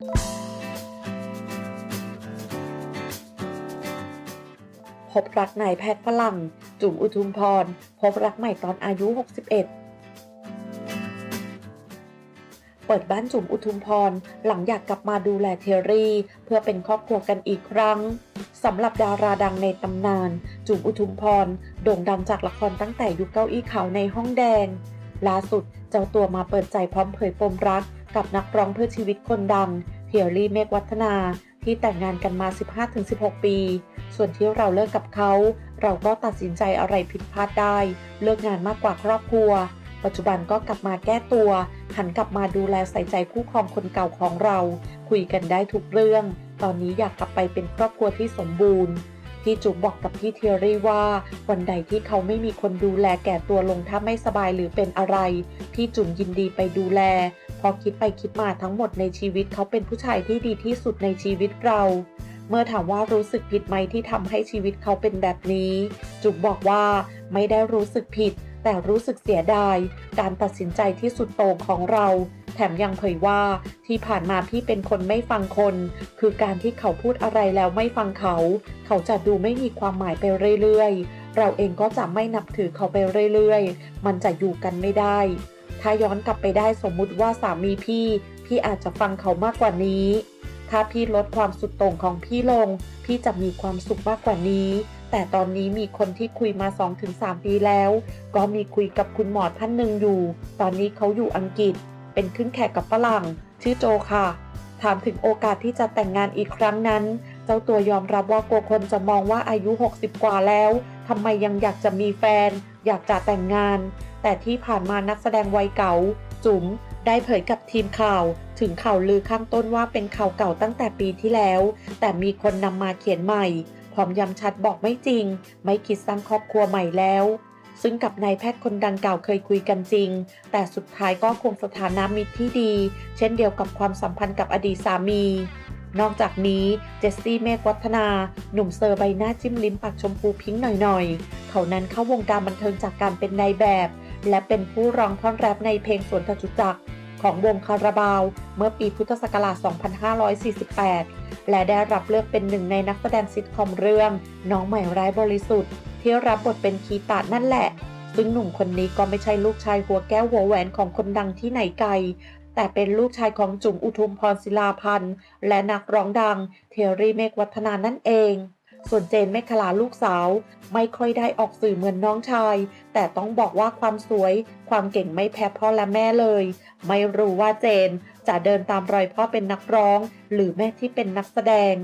พบรักนายแพทย์ฝรั่ง จุ๋มอุทุมพร พบรักใหม่ตอนอายุ 61 เปิดบ้านจุ๋มอุทุมพร หลังอยากกลับมาดูแลเทอรี่ เพื่อเป็นครอบครัวกันอีกครั้งสำหรับดาราดังในตำนาน จุ๋มอุทุมพร โด่งดังจากละครตั้งแต่ยุคเก้าอี้ขาวในห้องแดงล่าสุดเจ้าตัวมาเปิดใจพร้อมเผยปมรัก กับนักร้องเพื่อชีวิตคนดังเทียรี่เมฆวัฒนาที่แต่งงานกันมา 15-16 ปี ส่วนที่เราเลิกกับเขา เราก็ตัดสินใจอะไรผิดพลาดได้ เลิกงานมากกว่าครอบครัว ปัจจุบันก็กลับมาแก้ตัว หันกลับมาดูแลใส่ใจคู่ครองคนเก่าของเรา คุยกันได้ทุกเรื่อง ตอนนี้อยากกลับไปเป็นครอบครัวที่สมบูรณ์พี่จุ๋มบอกกับพี่เทียรี่ว่าวันใดที่เขาไม่มีคนดูแลแก่ตัวลงถ้าไม่สบายหรือเป็นอะไร พี่จุ๋มยินดีไปดูแล พอคิดไปคิดมาทั้งหมดในชีวิตเขาเป็นผู้ชายที่ดีที่สุดในชีวิตเรา เมื่อถามว่ารู้สึกผิดไหมที่ทำให้ชีวิตเขาเป็นแบบนี้ จุ๋มบอกว่าไม่ได้รู้สึกผิด แต่รู้สึกเสียดาย การตัดสินใจที่สุดโต่งของเรา แถมยังเผยว่าที่ผ่านมาพี่เป็นคนไม่ฟังคน คือการที่เขาพูดอะไรแล้วไม่ฟังเขา เขาจะดูไม่มีความหมายไปเรื่อยๆเราเองก็จะไม่นับถือเขาไปเรื่อยๆ มันจะอยู่กันไม่ได้ ถ้าย้อนกลับไปได้สมมุติว่าสามีพี่ พี่อาจจะฟังเขามากกว่านี้ ถ้าพี่ลดความสุดโต่งของพี่ลง พี่จะมีความสุขมากกว่านี้ แต่ตอนนี้มีคนที่คุยมา 2-3 ปีแล้ว ก็มีคุยกับคุณหมอท่านหนึ่งอยู่ ตอนนี้เขาอยู่อังกฤษ เป็นขึ้นแขกกับฝรั่ง ชื่อโจค่ะ ถามถึงโอกาสที่จะแต่งงานอีกครั้งนั้น เจ้าตัวยอมรับว่ากลัวคนจะมองว่าอายุ 60 กว่าแล้ว ทำไมยังอยากจะมีแฟน อยากจะแต่งงาน แต่ที่ผ่านมานักแสดงวัยเก่า จุ๋มได้เผยกับทีมข่าว ถึงข่าวลือข้างต้นว่าเป็นข่าวเก่าตั้งแต่ปีที่แล้ว แต่มีคนนำมาเขียนใหม่ พร้อมย้ำชัดบอกไม่จริง ไม่คิดสร้างครอบครัวใหม่แล้ว ซึ่งกับนายแพทย์คนดังกล่าวเคยคุยกันจริง แต่สุดท้ายก็คงสถานะมิตรที่ดี เช่นเดียวกับความสัมพันธ์กับอดีตสามี นอกจากนี้เจสซี่เมฆวัฒนา หนุ่มเซอร์ใบหน้าจิ้มลิ้มปากชมพูพิงค์หน่อยๆ เขานั้นเข้าวงการบันเทิงจากการเป็นนายแบบ และเป็นผู้ร้องท่อนแรปในเพลงสวนทจุจักรของวงคาราบาว เมื่อปีพุทธศักราช 2548 และได้รับเลือกเป็นหนึ่งในนักแสดงซิทคอมเรื่องน้องใหม่ร้ายบริสุทธิ์ ที่รับบทเป็นคีตานั่นแหละซึ่งหนุ่มคนนี้ก็ไม่ใช่ลูกชายหัวแก้วหัวแหวนของคนดังที่ไหนไกล แต่เป็นลูกชายของจุ๋มอุทุมพรศิลาพันธ์และนักร้องดังเทอรี่เมฆวัฒนานั่นเอง ส่วนเจนเมฆลาลูกสาว ไม่ค่อยได้ออกสื่อเหมือนน้องชาย แต่ต้องบอกว่าความสวย ความเก่งไม่แพ้พ่อและแม่เลย ไม่รู้ว่าเจนจะเดินตามรอยพ่อเป็นนักร้อง หรือแม่ที่เป็นนักแสดง